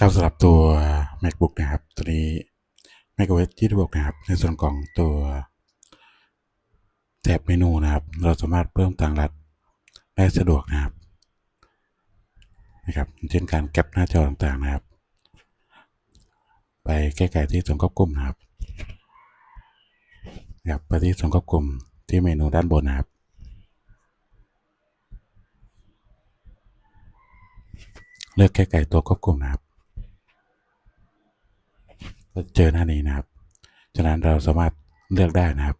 ครับสำหรับตัว macbook นะครับ ตัวนี้ macOS 26นะครับ ในส่วนของตัวแถบเมนูนะครับ เราสามารถเพิ่มทางลัดได้สะดวกนะครับนะครับ เช่นการแคปหน้าจอต่างๆนะครับ ไปแก้ไขที่ส่วนควบคุมนะครับนะครับไปที่ส่วนควบคุมที่เมนูด้านบนนะครับเลือกแก้ไขตัวควบคุมนะครับ เจอหน้านี้นะครับ ฉะนั้นเราสามารถเลือกได้นะครับ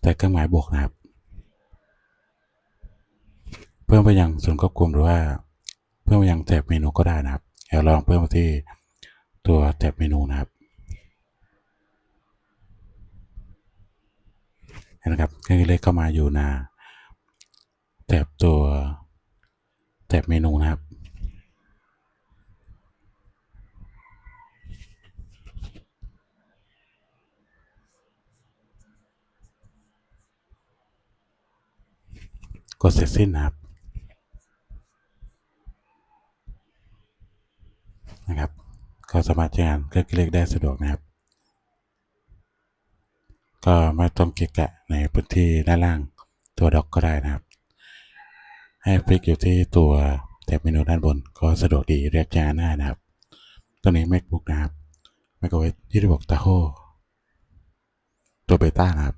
แต่เครื่องหมายบวกนะครับ เพิ่มไปยังส่วนควบคุมหรือว่า เพิ่มไปยังแถบเมนูก็ได้นะครับเดี๋ยวลองเพิ่มมาที่ตัวแถบเมนูนะครับเห็นนะครับเครื่องเล็กเข้ามาอยู่ในแถบตัวแถบเมนูนะครับ กดเสร็จสิ้นนะครับนะครับ ก็สามารถใช้งานเครื่องคิดเลขได้สะดวกนะครับ ก็ไม่ต้องเกะกะในพื้นที่ด้านล่างตัวด็อกก็ได้นะครับ ให้คลิกอยู่ที่ตัวแถบเมนูด้านบนก็สะดวกดีเรียกใช้งานง่ายนะครับ ตัวนี้ macbook นะครับ macOS 26 Tahoe ตัวเบต้านะครับ